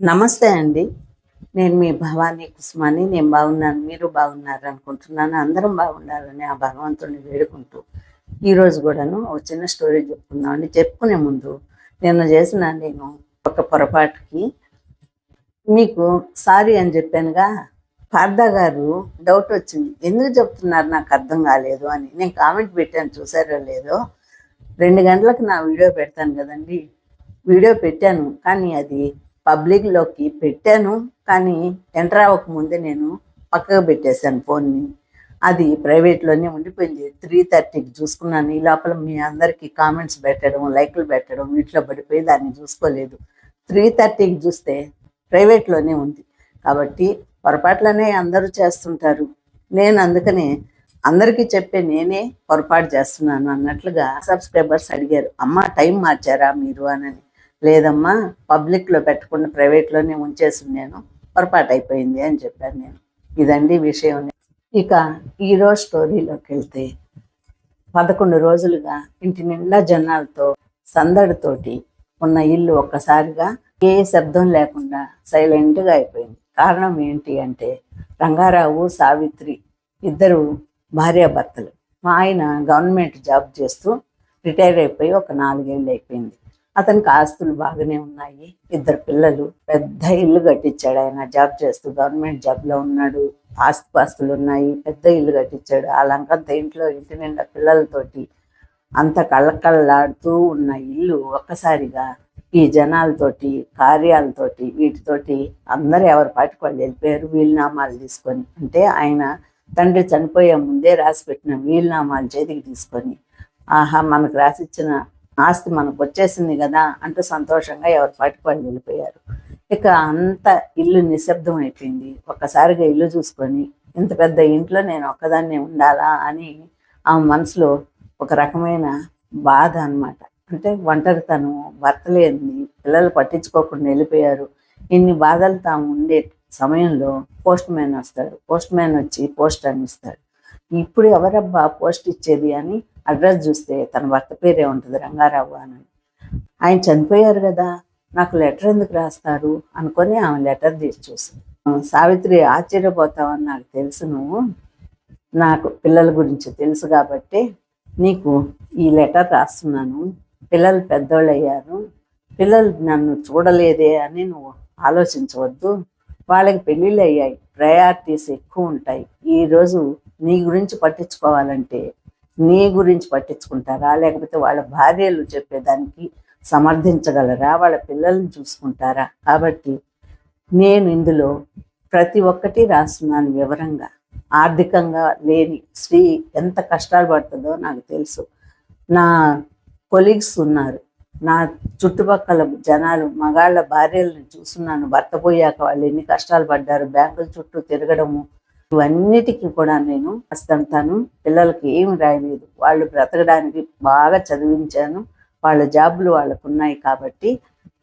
నమస్తే అండి. నేను మీ భవానీ కుసుమాని. నేను బాగున్నాను. మీరు బాగున్నారు అనుకుంటున్నాను. అందరం బాగుండాలని ఆ భగవంతుడిని వేడుకుంటూ ఈరోజు కూడాను ఒక చిన్న స్టోరీ చెప్పుకుందామండి చెప్పుకునే ముందు నిన్న చేసిన నేను ఒక పొరపాటుకి మీకు సారీ అని చెప్పానుగా పార్థ గారు డౌట్ వచ్చింది. ఎందుకు చెప్తున్నారు నాకు అర్థం కాలేదు అని. నేను కామెంట్ పెట్టాను చూసారో లేదో. రెండు గంటలకు నా వీడియో పెడతాను కదండి. వీడియో పెట్టాను కానీ అది పబ్లిక్లోకి పెట్టాను కానీ ఎంటర్ అవ్వక ముందే నేను పక్కకు పెట్టేశాను ఫోన్ని. అది ప్రైవేట్లోనే ఉండిపోయింది. త్రీ థర్టీకి చూసుకున్నాను. ఈ లోపల మీ అందరికీ కామెంట్స్ పెట్టడం లైక్లు పెట్టడం వీటిలో పడిపోయి దాన్ని చూసుకోలేదు. త్రీ థర్టీకి చూస్తే ప్రైవేట్లోనే ఉంది. కాబట్టి పొరపాట్లనే అందరూ చేస్తుంటారు. నేను అందుకనే అందరికీ చెప్పే నేనే పొరపాటు చేస్తున్నాను అన్నట్లుగా సబ్స్క్రైబర్స్ అడిగారు. అమ్మ టైం మార్చారా మీరు? అని లేదమ్మా పబ్లిక్లో పెట్టకుండా ప్రైవేట్లోనే ఉంచేసి నేను పొరపాటు అయిపోయింది అని చెప్పాను నేను. ఇదండి విషయం. ఇక ఈరోజు స్టోరీలోకి వెళ్తే పదకొండు రోజులుగా ఇంటి నిండా జనాలతో సందడితోటి ఉన్న ఇల్లు ఒక్కసారిగా ఏ శబ్దం లేకుండా సైలెంట్గా అయిపోయింది. కారణం ఏంటి అంటే రంగారావు సావిత్రి ఇద్దరు భార్యాభర్తలు. మా ఆయన గవర్నమెంట్ జాబ్ చేస్తూ రిటైర్ అయిపోయి ఒక నాలుగేళ్ళు అయిపోయింది. అతనికి ఆస్తులు బాగానే ఉన్నాయి. ఇద్దరు పిల్లలు పెద్ద ఇల్లు కట్టించాడు ఆయన. జాబ్ చేస్తూ గవర్నమెంట్ జాబ్లో ఉన్నాడు. ఆస్తిపాస్తులు ఉన్నాయి. పెద్ద ఇల్లు కట్టించాడు. ఆ లంకంత ఇంట్లో ఇంటి నిండా పిల్లలతోటి అంత కళ్ళకళ్ళాడుతూ ఉన్న ఇల్లు ఒక్కసారిగా ఈ జనాలతోటి కార్యాలతోటి వీటితోటి అందరూ ఎవరి పాటికి వాళ్ళు వెళ్ళిపోయారు. వీలునామాలు తీసుకొని అంటే ఆయన తండ్రి చనిపోయే ముందే రాసి పెట్టిన వీలునామాలు చేతికి తీసుకొని ఆహా మనకు రాసిచ్చిన ఆస్తి మనకు వచ్చేసింది కదా అంటూ సంతోషంగా ఎవరి పాటికి వాళ్ళు వెళ్ళిపోయారు. ఇక అంత ఇల్లు నిశ్శబ్దం అయిపోయింది. ఒక్కసారిగా ఇల్లు చూసుకొని ఇంత పెద్ద ఇంట్లో నేను ఒక్కదాన్నే ఉండాలా అని ఆ మనసులో ఒక రకమైన బాధ అన్నమాట. అంటే ఒంటరితనం భర్త లేనిది పిల్లలు పట్టించుకోకుండా వెళ్ళిపోయారు. ఇన్ని బాధలు తాము ఉండే సమయంలో పోస్ట్ మ్యాన్ వస్తాడు. పోస్ట్ మ్యాన్ వచ్చి పోస్ట్ అని ఇస్తాడు. ఇప్పుడు ఎవరబ్బా పోస్ట్ ఇచ్చేది అని అడ్రస్ చూస్తే తన భర్త పేరే ఉంటుంది రంగారావు అని. ఆయన చనిపోయారు కదా నాకు లెటర్ ఎందుకు రాస్తారు అనుకొని ఆమె లెటర్ తీసి చూసింది సావిత్రి ఆశ్చర్యపోతావని నాకు తెలుసు నువ్వు. నాకు పిల్లల గురించి తెలుసు కాబట్టి నీకు ఈ లెటర్ రాస్తున్నాను. పిల్లలు పెద్దోళ్ళు అయ్యారు. పిల్లలు నన్ను చూడలేదే అని నువ్వు ఆలోచించవద్దు. వాళ్ళకి పెళ్ళిళ్ళు అయ్యాయి. ప్రయారిటీస్ ఎక్కువ ఉంటాయి. ఈరోజు నీ గురించి పట్టించుకోవాలంటే నీ గురించి పట్టించుకుంటారా? లేకపోతే వాళ్ళ భార్యలు చెప్పేదానికి సమర్థించగలరా? వాళ్ళ పిల్లల్ని చూసుకుంటారా? కాబట్టి నేను ఇందులో ప్రతి ఒక్కటి రాస్తున్నాను వివరంగా. ఆర్థికంగా లేని స్త్రీ ఎంత కష్టాలు పడుతుందో నాకు తెలుసు. నా కొలీగ్స్ ఉన్నారు. నా చుట్టుపక్కల జనాలు మగాళ్ళ భార్యలను చూస్తున్నాను. భర్త పోయాక వాళ్ళు ఎన్ని కష్టాలు పడ్డారు? బ్యాంకుల చుట్టూ తిరగడము ఇవన్నిటికీ కూడా నేను వస్తుంటాను పిల్లలకి ఏమి రాయలేదు. వాళ్ళు బ్రతకడానికి బాగా చదివించాను. వాళ్ళ జాబులు వాళ్ళకు ఉన్నాయి కాబట్టి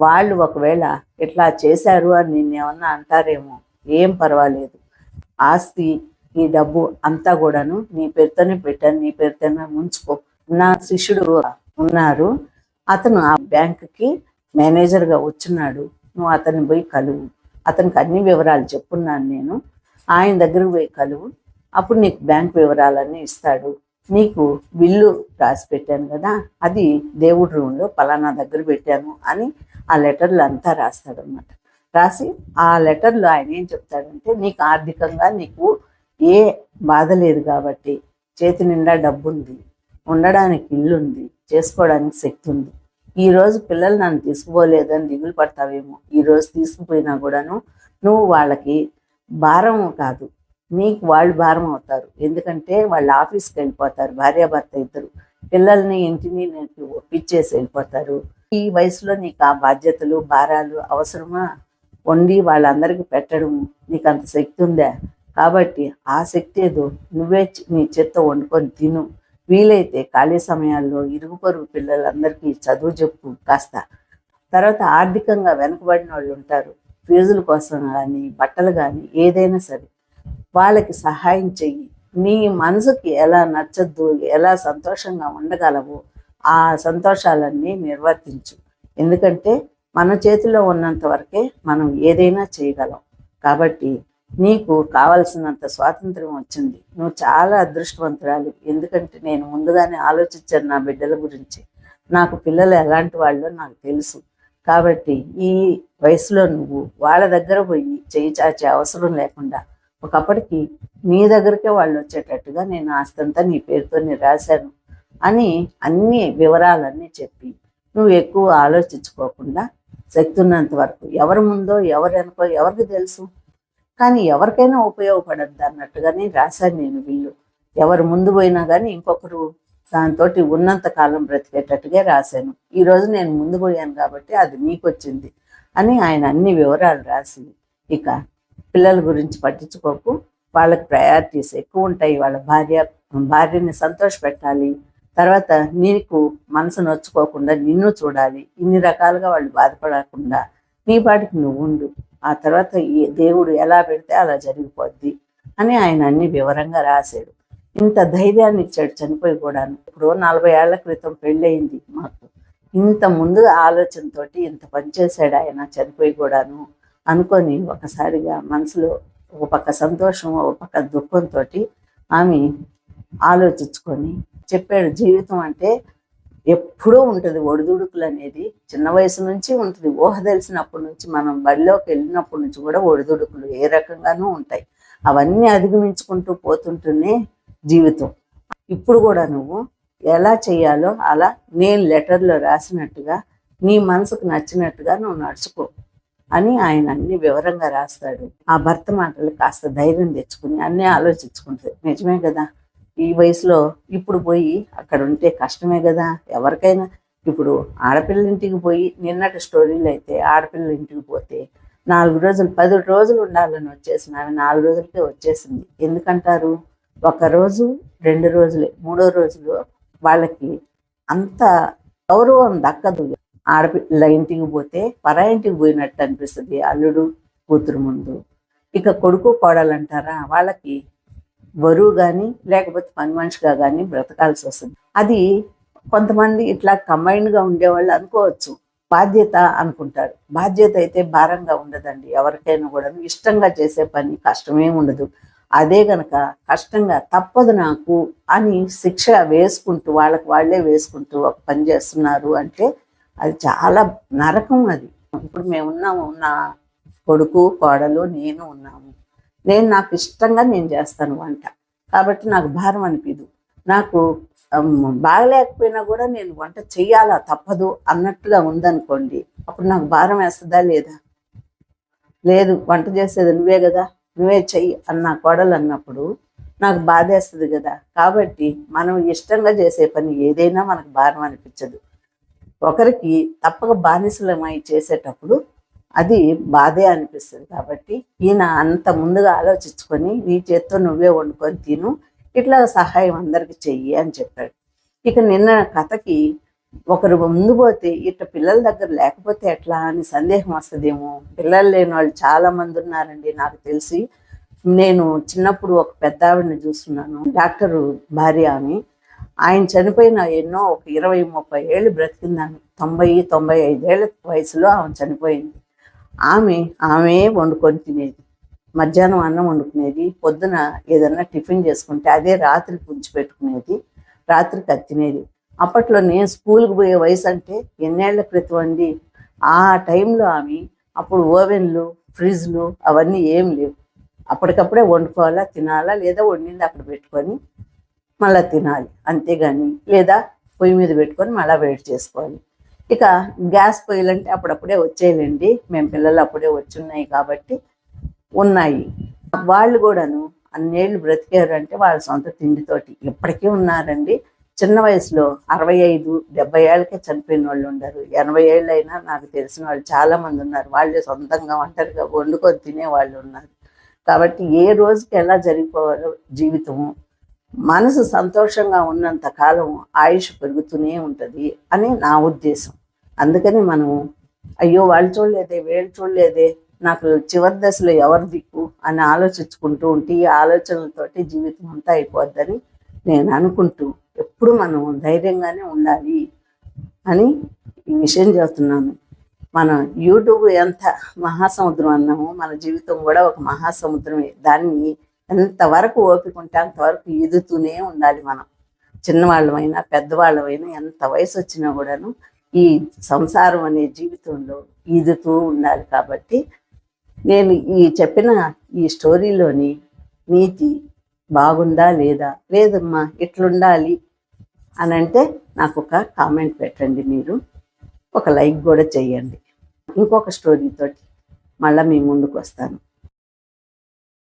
వాళ్ళు ఒకవేళ ఇట్లా చేశారు అని నేను ఏమన్నా అంటారేమో ఏం పర్వాలేదు. ఆస్తి ఈ డబ్బు అంతా కూడాను నీ పేరుతోనే పెట్టాను నీ పేరుతోనే ఉంచుకో నా శిష్యుడు ఉన్నారు. అతను ఆ బ్యాంకుకి మేనేజర్గా వచ్చున్నాడు నువ్వు అతన్ని పోయి కలువు. అతనికి అన్ని వివరాలు చెప్పున్నాను నేను. ఆయన దగ్గరకు పోయి కలువు. అప్పుడు నీకు బ్యాంక్ వివరాలన్నీ ఇస్తాడు. నీకు బిల్లు రాసి పెట్టాను కదా అది దేవుడి రూమ్లో పలానా దగ్గర పెట్టాను అని ఆ లెటర్లు అంతా రాస్తాడు అనమాట రాసి ఆ లెటర్లో ఆయన ఏం చెప్తాడంటే నీకు ఆర్థికంగా నీకు ఏ బాధ లేదు కాబట్టి చేతి నిండా డబ్బు ఉంది ఉండడానికి ఇల్లు ఉంది చేసుకోవడానికి శక్తి ఉంది ఈ రోజు పిల్లలు నన్ను తీసుకుపోలేదని దిగులు పడతావేమో. ఈ రోజు తీసుకుపోయినా కూడాను నువ్వు వాళ్ళకి భారం కాదు. నీకు వాళ్ళు భారం అవుతారు. ఎందుకంటే వాళ్ళు ఆఫీస్కి వెళ్ళిపోతారు. భార్యాభర్త ఇద్దరు. పిల్లల్ని ఇంటిని నీకు ఒప్పించేసి వెళ్ళిపోతారు. ఈ వయసులో నీకు ఆ బాధ్యతలు భారాలు అవసరమా? వండి వాళ్ళందరికీ పెట్టడం నీకు అంత శక్తి ఉందా? కాబట్టి ఆ శక్తి ఏదో నువ్వే నీ చేత్తో వండుకొని తిను. వీలైతే ఖాళీ సమయాల్లో ఇరుగు పొరుగు పిల్లలందరికీ చదువు చెప్పు కాస్త. తర్వాత ఆర్థికంగా వెనుకబడిన వాళ్ళు ఉంటారు. ఫీజుల కోసం కానీ బట్టలు కానీ ఏదైనా సరే వాళ్ళకి సహాయం చెయ్యి. నీ మనసుకి ఎలా నచ్చద్దు ఎలా సంతోషంగా ఉండగలవు ఆ సంతోషాలన్నీ నిర్వర్తించు. ఎందుకంటే మన చేతిలో ఉన్నంత వరకే మనం ఏదైనా చేయగలం. కాబట్టి నీకు కావలసినంత స్వాతంత్రం వచ్చింది. నువ్వు చాలా అదృష్టవంతురాలు. ఎందుకంటే నేను ముందుగానే ఆలోచించాను నా బిడ్డల గురించి. నాకు పిల్లలు ఎలాంటి వాళ్ళో నాకు తెలుసు. కాబట్టి ఈ వయసులో నువ్వు వాళ్ళ దగ్గర పోయి చేయి చాచే అవసరం లేకుండా ఒకప్పటికి నీ దగ్గరికే వాళ్ళు వచ్చేటట్టుగా నేను ఆస్తంతా నీ పేరుతో నేను రాశాను అని అన్ని వివరాలన్నీ చెప్పి నువ్వు ఎక్కువ ఆలోచించుకోకుండా శక్తి ఉన్నంత వరకు ఎవరి ముందో ఎవరు వెనుకో ఎవరికి తెలుసు? కానీ ఎవరికైనా ఉపయోగపడద్దు అన్నట్టుగానే రాశాను నేను వీళ్ళు. ఎవరు ముందు పోయినా కానీ ఇంకొకరు దాంతో ఉన్నంత కాలం బ్రతికేటట్టుగా రాశాను. ఈ రోజు నేను ముందు పోయాను కాబట్టి అది మీకు వచ్చింది అని ఆయన అన్ని వివరాలు రాసి ఇక పిల్లల గురించి పట్టించుకోకు. వాళ్ళకి ప్రయారిటీస్ ఎక్కువ ఉంటాయి. వాళ్ళ భార్య భార్యని సంతోష పెట్టాలి. తర్వాత నీకు మనసు నొచ్చుకోకుండా నిన్ను చూడాలి. ఇన్ని రకాలుగా వాళ్ళు బాధపడకుండా నీ పాటికి నువ్వు ఉండు. ఆ తర్వాత ఈ దేవుడు ఎలా పెడితే అలా జరిగిపోద్ది అని ఆయన అన్ని వివరంగా రాశాడు. ఇంత ధైర్యాన్ని ఇచ్చాడు చనిపోయి కూడాను. ఇప్పుడు నలభై ఏళ్ళ క్రితం పెళ్ళయింది మాకు. ఇంత ముందు ఆలోచనతోటి ఇంత పనిచేశాడు ఆయన చనిపోయి కూడాను అనుకొని ఒకసారిగా మనసులో ఒక పక్క సంతోషం ఒక పక్క దుఃఖంతో ఆమె ఆలోచించుకొని చెప్పాడు జీవితం అంటే ఎప్పుడూ ఉంటుంది ఒడిదుడుకులు అనేది చిన్న వయసు నుంచి ఉంటుంది. ఊహ తెలిసినప్పటి నుంచి మనం బడిలోకి వెళ్ళినప్పటి నుంచి కూడా ఒడిదుడుకులు ఏ రకంగానూ ఉంటాయి. అవన్నీ అధిగమించుకుంటూ పోతుంటేనే జీవితం. ఇప్పుడు కూడా నువ్వు ఎలా చేయాలో అలా నేను లెటర్లో రాసినట్టుగా నీ మనసుకు నచ్చినట్టుగా నువ్వు నడుచుకో అని ఆయన అన్ని వివరంగా రాస్తాడు. ఆ భర్త మాటలు కాస్త ధైర్యం తెచ్చుకుని అన్నీ ఆలోచించుకుంటుంది. నిజమే కదా? ఈ వయసులో ఇప్పుడు పోయి అక్కడ ఉంటే కష్టమే కదా? ఎవరికైనా ఇప్పుడు ఆడపిల్ల ఇంటికి పోయి నిన్నటి స్టోరీలు అయితే ఆడపిల్ల ఇంటికి పోతే నాలుగు రోజులు పది రోజులు ఉండాలని వచ్చేసిన ఆమె నాలుగు రోజులకే వచ్చేసింది. ఎందుకంటారు? ఒక రోజు రెండు రోజులే మూడో రోజులు వాళ్ళకి అంత గౌరవం దక్కదు. ఆడపిల్ల ఇంటికి పోతే పరా ఇంటికి పోయినట్టు అనిపిస్తుంది అల్లుడు కూతురు ముందు. ఇక కొడుకు కోడలు అంటారా వాళ్ళకి బరువు కానీ లేకపోతే పని మనిషిగా కానీ బ్రతకాల్సి వస్తుంది. అది కొంతమంది ఇట్లా కంబైన్డ్గా ఉండేవాళ్ళు అనుకోవచ్చు. బాధ్యత అనుకుంటారు. బాధ్యత అయితే భారంగా ఉండదండి. ఎవరికైనా కూడా ఇష్టంగా చేసే పని కష్టమే ఉండదు. అదే గనక కష్టంగా తప్పదు నాకు అని శిక్ష వేసుకుంటూ వాళ్ళకి వాళ్ళే వేసుకుంటూ ఒక పని చేస్తున్నారు అంటే అది చాలా నరకం అది. ఇప్పుడు మేము ఉన్నాము నా కొడుకు కోడలు నేను ఉన్నాము. నేను నాకు ఇష్టంగా నేను చేస్తాను వంట. కాబట్టి నాకు భారం అనిపించదు నాకు బాగలేకపోయినా కూడా నేను వంట చెయ్యాలా తప్పదు అన్నట్టుగా ఉందనుకోండి అప్పుడు నాకు భారం వేస్తుందా లేదా? లేదు వంట చేసేది నువ్వే కదా. నువ్వే చెయ్యి అన్న కోడలు అన్నప్పుడు నాకు బాధేస్తుంది కదా. కాబట్టి మనం ఇష్టంగా చేసే పని ఏదైనా మనకు భారం అనిపించదు. ఒకరికి తప్పక బానిసలమై చేసేటప్పుడు అది బాధే అనిపిస్తుంది. కాబట్టి ఈయన అంత ముందుగా ఆలోచించుకొని నీ చేత్తో నువ్వే వండుకొని తిను. ఇట్లా సహాయం అందరికి చెయ్యి అని చెప్పాడు. ఇక నిన్న కథకి ఒకరు ముందు పోతే ఇట్లా పిల్లల దగ్గర లేకపోతే ఎట్లా అని సందేహం వస్తుందేమో. పిల్లలు లేని వాళ్ళు చాలా మంది ఉన్నారండి నాకు తెలిసి. నేను చిన్నప్పుడు ఒక పెద్ద ఆవిడని చూస్తున్నాను డాక్టర్ భార్య ఆమె ఆయన చనిపోయిన ఎన్నో ఒక ఇరవై ముప్పై ఏళ్ళు బ్రతికిందామె తొంభై తొంభై ఐదేళ్ళ వయసులో ఆమె చనిపోయింది. ఆమె ఆమె వండుకొని తినేది. మధ్యాహ్నం అన్నం వండుకునేది పొద్దున ఏదన్నా టిఫిన్ చేసుకుంటే అదే రాత్రి పుంచి పెట్టుకునేది రాత్రికి అది తినేది అప్పట్లో నేను స్కూల్కి పోయే వయసు అంటే ఎన్నేళ్ళ క్రితం అండి. ఆ టైంలో ఆమె అప్పుడు ఓవెన్లు ఫ్రిడ్జ్లు అవన్నీ ఏం లేవు. అప్పటికప్పుడే వండుకోవాలా తినాలా లేదా వండింది అక్కడ పెట్టుకొని మళ్ళీ తినాలి అంతేగాని లేదా పొయ్యి మీద పెట్టుకొని మళ్ళీ వెయిట్ చేసుకోవాలి. ఇక గ్యాస్ పొయ్యిలంటే అప్పుడప్పుడే వచ్చేయండి మేము పిల్లలు అప్పుడే వచ్చున్నాయి కాబట్టి ఉన్నాయి. వాళ్ళు కూడాను అన్నేళ్ళు బ్రతికారు అంటే వాళ్ళ సొంత తిండితోటి. ఇప్పటికీ ఉన్నారండి. చిన్న వయసులో అరవై ఐదు డెబ్బై ఏళ్ళకే చనిపోయిన వాళ్ళు ఉన్నారు ఎనభై ఏళ్ళైనా నాకు తెలిసిన వాళ్ళు చాలా మంది ఉన్నారు. వాళ్ళే సొంతంగా ఒంటరిగా వండుకొని తినే వాళ్ళు ఉన్నారు. కాబట్టి ఏ రోజుకి ఎలా జరిగిపోవాలో జీవితము మనసు సంతోషంగా ఉన్నంత కాలం ఆయుష్ పెరుగుతూనే ఉంటుంది అని నా ఉద్దేశం. అందుకని మనము అయ్యో వాళ్ళు చూడలేదే వీళ్ళు చూడలేదే నాకు చివరి దశలో ఎవరు దిక్కు అని ఆలోచించుకుంటూ ఉంటే ఈ ఆలోచనలతోటి జీవితం అంతా అయిపోద్దని నేను అనుకుంటూ ఎప్పుడు మనం ధైర్యంగానే ఉండాలి అని ఈ విషయం చెప్తున్నాను మనం యూట్యూబ్ ఎంత మహాసముద్రం అన్నామో మన జీవితం కూడా ఒక మహాసముద్రమే. దాన్ని ఎంతవరకు ఓపిక ఉంటే అంతవరకు ఈదుతూనే ఉండాలి మనం. చిన్నవాళ్ళమైనా పెద్దవాళ్ళమైనా ఎంత వయసు వచ్చినా కూడాను ఈ సంసారం అనే జీవితంలో ఈదుతూ ఉండాలి కాబట్టి నేను ఈ చెప్పిన ఈ స్టోరీలోని నీతి బాగుందా లేదా? లేదమ్మా ఇట్లుండాలి అని అంటే నాకు ఒక కామెంట్ పెట్టండి మీరు. ఒక లైక్ కూడా చేయండి ఇంకొక స్టోరీతోటి మళ్ళీ మీ ముందుకు వస్తాను.